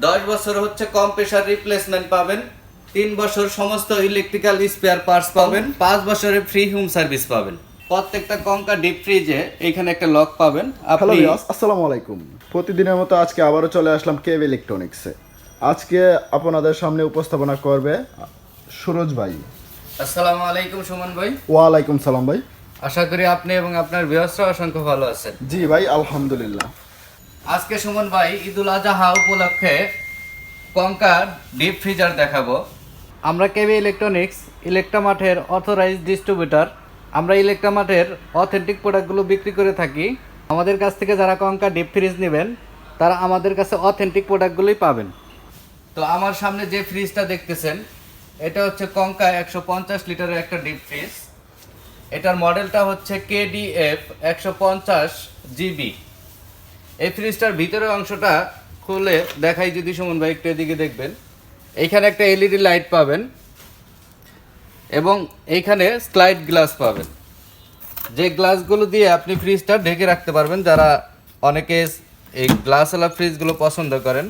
দশ বছর হচ্ছে কম প্রেশার রিপ্লেসমেন্ট পাবেন তিন বছর সমস্ত ইলেকট্রিক্যাল স্পেয়ার পার্টস পাবেন পাঁচ বছরের ফ্রি হোম সার্ভিস পাবেন। প্রত্যেকটা কঙ্কা ডিপ ফ্রিজে এখানে একটা লক পাবেন। আপনি আসসালামু আলাইকুম। প্রতিদিনের মতো আজকে আবারও চলে আসলাম কেভ ইলেকট্রনিক্সে আজকে আপনাদের সামনে উপস্থাপনা করবে সুরজ ভাই। আসসালামু আলাইকুম সুমন ভাই। ওয়ালাইকুম সালাম ভাই। আশা করি আপনি এবং আপনার বৃহস্পতি অসংখ্য ভালো আছেন। জি ভাই আলহামদুলিল্লাহ। আজকে সুমন ভাই ঈদুল আজহা উপলক্ষে কঙ্কার ডিপ ফ্রিজার দেখাবো। আমরা কেবি ইলেকট্রনিক্স ইলেকট্রামার্টের অথরাইজ ডিস্ট্রিবিউটর আমরা ইলেকট্রামার্টের অথেন্টিক প্রোডাক্টগুলো বিক্রি করে থাকি। আমাদের কাছ থেকে যারা কঙ্কা ডিপ ফ্রিজ নেবেন, তারা আমাদের কাছে অথেন্টিক প্রোডাক্টগুলোই পাবেন। তো আমার সামনে যে ফ্রিজটা দেখতেছেন, এটা হচ্ছে কঙ্কা একশো পঞ্চাশ লিটারের একটা ডিপ ফ্রিজ এটার মডেলটা হচ্ছে কেডিএফ একশো পঞ্চাশ জিবি এই ফ্রিজটার ভিতরের অংশটা খুলে দেখাই যদি সুমন ভাই একটু এদিকে দেখবেন। এইখানে একটা এলইডি লাইট পাবেন এবং এইখানে স্লাইড গ্লাস পাবেন। যে গ্লাসগুলো দিয়ে আপনি ফ্রিজটা ঢেকে রাখতে পারবেন, যারা অনেকে এই গ্লাসওয়ালা ফ্রিজগুলো পছন্দ করেন।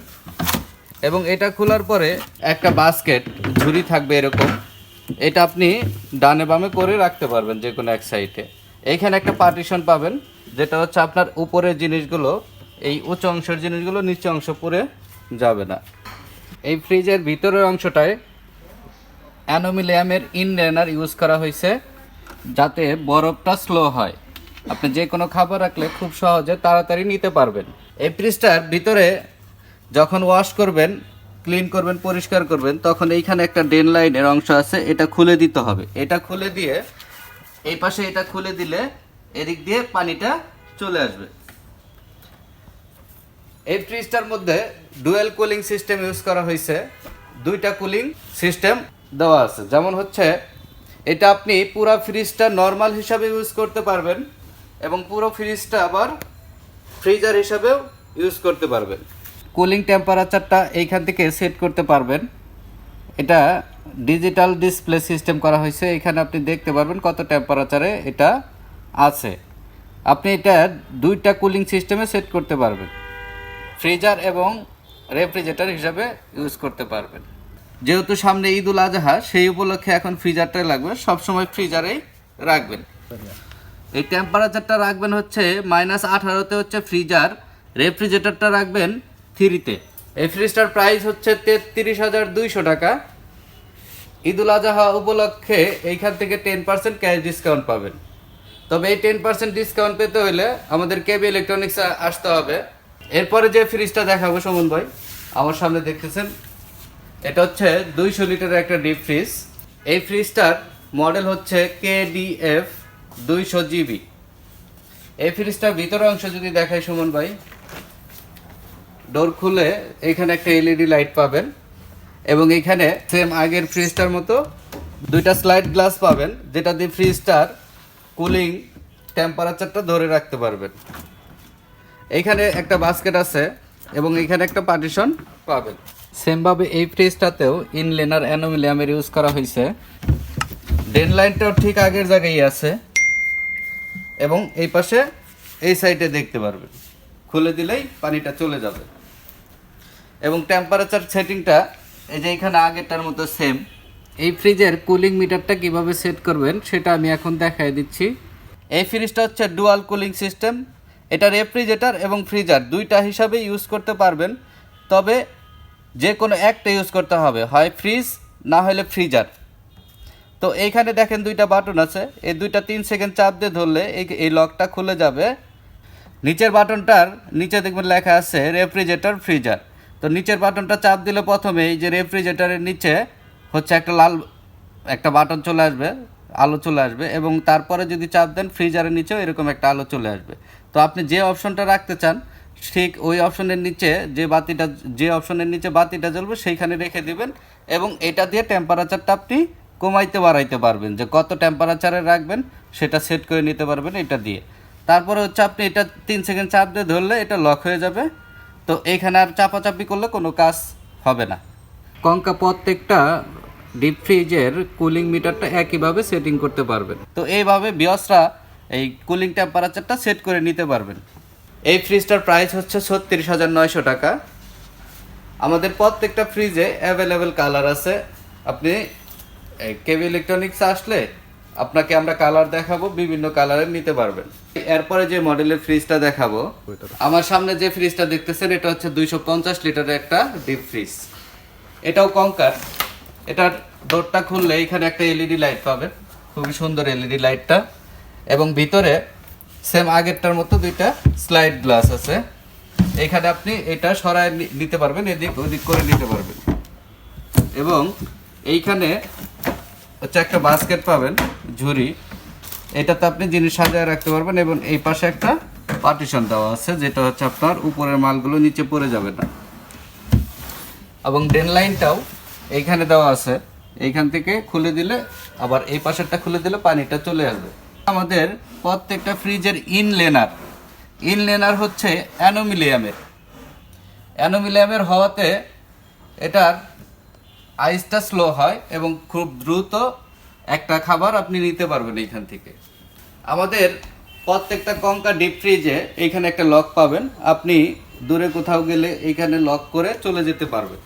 এবং এটা খোলার পরে একটা বাস্কেট ঝুড়ি থাকবে এরকম। এটা আপনি ডানে বামে করে রাখতে পারবেন যে কোনো এক সাইডে এইখানে একটা পার্টিশন পাবেন, যেটা হচ্ছে আপনার উপরের জিনিসগুলো এই উঁচু অংশের জিনিসগুলো নিচে অংশ পরে যাবে না। এই ফ্রিজের ভিতরের অংশটায় অ্যানোমিলিয়ামের ইনডেনার ইউজ করা হয়েছে যাতে বরফটা স্লো হয়। আপনি যে কোনো খাবার রাখলে খুব সহজে তাড়াতাড়ি নিতে পারবেন। এই ফ্রিজটার ভিতরে যখন ওয়াশ করবেন, ক্লিন করবেন, পরিষ্কার করবেন, তখন এইখানে একটা ডেন লাইনের অংশ আছে, এটা খুলে দিতে হবে। এটা খুলে দিয়ে এই পাশে এটা খুলে দিলে এদিক দিয়ে পানিটা চলে আসবে। এই ফ্রিজটার মধ্যে ডুয়েল কুলিং সিস্টেম ইউজ করা হয়েছে। দুইটা কুলিং সিস্টেম দেওয়া আছে। যেমন হচ্ছে, এটা আপনি পুরো ফ্রিজটা নর্মাল হিসাবে ইউজ করতে পারবেন এবং পুরো ফ্রিজটা আবার ফ্রিজার হিসাবেও ইউজ করতে পারবেন। কুলিং টেম্পারেচারটা এইখান থেকে সেট করতে পারবেন। এটা ডিজিটাল ডিসপ্লে সিস্টেম করা হয়েছে। এখানে আপনি দেখতে পারবেন কত টেম্পারেচারে এটা আছে। আপনি এটা দুইটা কুলিং সিস্টেমে সেট করতে পারবেন। ফ্রিজার এবং রেফ্রিজারেটর হিসাবে ইউজ করতে পারবেন। যেহেতু সামনে ঈদুল আজহা, সেই উপলক্ষে এখন ফ্রিজারটাই লাগবে। সবসময় ফ্রিজারেই রাখবেন। এই টেম্পারেচারটা রাখবেন হচ্ছে মাইনাস আঠারোতে হচ্ছে ফ্রিজার, রেফ্রিজারেটরটা রাখবেন থ্রিতে। এই ফ্রিজটার প্রাইস হচ্ছে তেত্রিশ হাজার দুইশো টাকা। ঈদুল আজহা উপলক্ষে এইখান থেকে টেন পার্সেন্ট ক্যাশ ডিসকাউন্ট পাবেন। তবে এই টেন পার্সেন্ট ডিসকাউন্ট পেতে হলে আমাদের কেবি ইলেকট্রনিক্স আসতে হবে। এরপরে যে ফ্রিজটা দেখাবো সুমন ভাই, আমার সামনে দেখতেছেন, এটা হচ্ছে দুইশো লিটারের একটা ডিপ ফ্রিজ এই ফ্রিজটার মডেল হচ্ছে কেডিএফ দুইশো জিবি এই ফ্রিজটার ভিতরের অংশ যদি দেখায় সুমন ভাই ডোর খুলে এখানে একটা এলইডি লাইট পাবেন এবং এখানে সেম আগের ফ্রিজটার মতো দুইটা স্লাইড গ্লাস পাবেন, যেটা দিয়ে ফ্রিজটার কুলিং টেম্পারেচারটা ধরে রাখতে পারবেন। এইখানে একটা বাস্কেট আছে এবং এখানে একটা পার্টিশন পাবেন। সেমভাবে এই ফ্রিজটাতেও ইনলেনার অ্যানোমিলিয়ামের ইউজ করা হয়েছে। ড্রেন লাইনটাও ঠিক আগের জায়গায় আছে এবং এই পাশে এই সাইডে দেখতে পারবেন। খুলে দিলেই পানিটা চলে যাবে। এবং টেম্পারেচার সেটিংটা এই যে এখানে আগেরটার মতো সেম এই ফ্রিজের কুলিং মিটারটা কীভাবে সেট করবেন, সেটা আমি এখন দেখাই দিচ্ছি। এই ফ্রিজটা হচ্ছে ডুয়াল কুলিং সিস্টেম এটা রেফ্রিজারেটর এবং ফ্রিজার, দুইটা হিসাবে ইউজ করতে পারবেন। তবে যে কোনো একটা ইউজ করতে হবে, হয় ফ্রিজ, না হলে ফ্রিজার। তো এইখানে দেখেন দুইটা বাটন আছে। এই দুইটা তিন সেকেন্ড চাপ দিয়ে ধরলে এই এই লকটা খুলে যাবে। নিচের বাটনটার নিচে দেখবেন লেখা আছে রেফ্রিজারেটর, ফ্রিজার। তো নিচের বাটনটা চাপ দিলে প্রথমে এই যে রেফ্রিজারেটরের নিচে হচ্ছে একটা লাল একটা বাটন চলে আসবে, আলো চলে আসবে এবং তারপরে যদি চাপ দেন ফ্রিজারের নিচেও এরকম একটা আলো চলে আসবে। তো আপনি যে অপশনটা রাখতে চান, ঠিক ওই অপশনের নিচে যে বাতিটা, যে অপশনের নিচে বাতিটা জ্বলবে, সেইখানে রেখে দিবেন এবং এটা দিয়ে টেম্পারেচারটা আপনি কমাইতে বাড়াইতে পারবেন। যে কত টেম্পারেচারে রাখবেন, সেটা সেট করে নিতে পারবেন এটা দিয়ে। তারপরে হচ্ছে আপনি এটা তিন সেকেন্ড চাপ দিয়ে ধরলে এটা লক হয়ে যাবে। তো এইখানে আর চাপাচাপি করলে কোনো কাজ হবে না। কঙ্কা প্রত্যেকটা ডিপ ফ্রিজের কুলিং মিটারটা একইভাবে সেটিং করতে পারবেন। তো এইভাবে বিয়সরা এই কুলিং টেম্পারেচারটা সেট করে নিতে পারবেন। এই ফ্রিজটার প্রাইস হচ্ছে ছত্রিশ হাজার নয়শো টাকা। আমাদের প্রত্যেকটা ফ্রিজে অ্যাভেলেবেল কালার আছে। আপনি কেবি ইলেকট্রনিক্স আসলে আপনাকে আমরা কালার দেখাবো, বিভিন্ন কালারের নিতে পারবেন। এরপরে যে মডেলের ফ্রিজটা দেখাবো, আমার সামনে যে ফ্রিজটা দেখতেছেন, এটা হচ্ছে দুইশো পঞ্চাশ লিটারের একটা ডিপ ফ্রিজ এটাও কঙ্কার। এটার ডোরটা খুললে এখানে একটা এলইডি লাইট পাবেন। খুবই সুন্দর এলইডি লাইটটা এবং ভিতরে সেম আগেরটার মতো দুইটা স্লাইড গ্লাস আছে। এখানে আপনি এটা সরায় নিতে পারবেন, এদিক ওদিক করে নিতে পারবেন। এবং এইখানে হচ্ছে একটা বাস্কেট পাবেন, ঝুড়ি। এটাতে আপনি জিনিস সাজায় রাখতে পারবেন এবং এই পাশে একটা পার্টিশন দেওয়া আছে, যেটা হচ্ছে আপনার উপরের মালগুলো নিচে পড়ে যাবে না। এবং ড্রেন লাইনটাও এইখানে দেওয়া আছে। এইখান থেকে খুলে দিলে, আবার এই পাশেরটা খুলে দিলে পানিটা চলে আসবে। আমাদের প্রত্যেকটা ফ্রিজের ইনলেনার। ইনলেনার হচ্ছে অ্যানোমিলিয়ামের। অ্যানোমিলিয়ামের হওয়াতে এটার আইসটা স্লো হয় এবং খুব দ্রুত একটা খাবার আপনি নিতে পারবেন এইখান থেকে। আমাদের প্রত্যেকটা কঙ্কা ডিপ ফ্রিজে এইখানে একটা লক পাবেন। আপনি দূরে কোথাও গেলে এইখানে লক করে চলে যেতে পারবেন।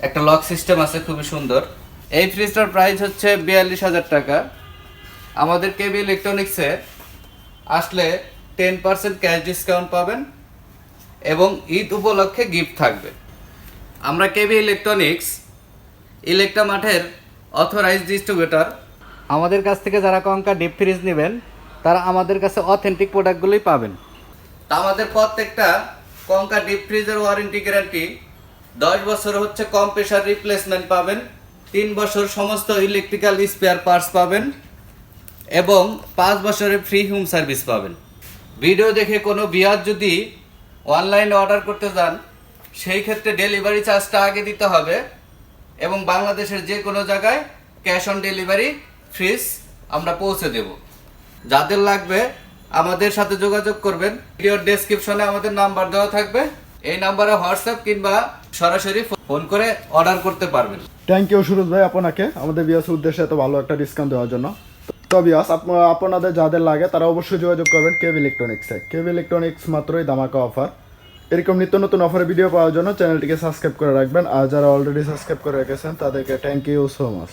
একটা লক সিস্টেম আছে, খুবই সুন্দর। এই ফ্রিজটার প্রাইস হচ্ছে বিয়াল্লিশ হাজার টাকা। আমাদের কেবি ইলেকট্রনিক্সে আসলে টেন পার্সেন্ট ক্যাশ ডিসকাউন্ট পাবেন এবং ঈদ উপলক্ষে গিফট থাকবে। আমরা কেবি ইলেকট্রনিক্স, ইলেকট্রা মাঠের অথরাইজ ডিস্ট্রিবিউটার আমাদের কাছ থেকে যারা কঙ্কা ডিপ ফ্রিজ নেবেন, তারা আমাদের কাছে অথেন্টিক প্রোডাক্টগুলোই পাবেন। তা আমাদের প্রত্যেকটা কঙ্কা ডিপ ফ্রিজের ওয়ারেন্টি গ্যারান্টি দশ বছর হচ্ছে কম প্রেশার রিপ্লেসমেন্ট পাবেন, তিন বছর সমস্ত ইলেকট্রিক্যাল স্পেয়ার পার্টস পাবেন। এবং পাঁচ বছরের ফ্রি হোম সার্ভিস পাবেন। ভিডিও দেখে কোনো বিয়ার যদি অনলাইনে অর্ডার করতে যান, সেই ক্ষেত্রে ডেলিভারি চার্জটা আগে দিতে হবে এবং বাংলাদেশের যে কোনো জায়গায় ক্যাশ অন ডেলিভারি ফ্রিজ আমরা পৌঁছে দেব। যাদের লাগবে আমাদের সাথে যোগাযোগ করবেন। ভিডিওর ডেসক্রিপশনে আমাদের নাম্বার দেওয়া থাকবে। এই নাম্বারে হোয়াটসঅ্যাপ কিংবা সরাসরি ফোন করে অর্ডার করতে পারবেন। থ্যাংক ইউ সুরজ ভাই আপনাকে। আমাদের বিয়াস উদ্দেশ্যে এত ভালো একটা ডিসকাউন্ট দেওয়ার জন্য। তো বিয়াস আপনাদের যাদের লাগে, তারা অবশ্যই যোগাযোগ করবেন কেবি ইলেকট্রনিক্সে কেবি ইলেকট্রনিক্স মাত্রই দামাকা অফার এরকম নিত্য নতুন অফারের ভিডিও পাওয়ার জন্য চ্যানেলটিকে সাবস্ক্রাইব করে রাখবেন। আর যারা অলরেডি সাবস্ক্রাইব করে রেখেছেন, তাদেরকে থ্যাংক ইউ সো মাচ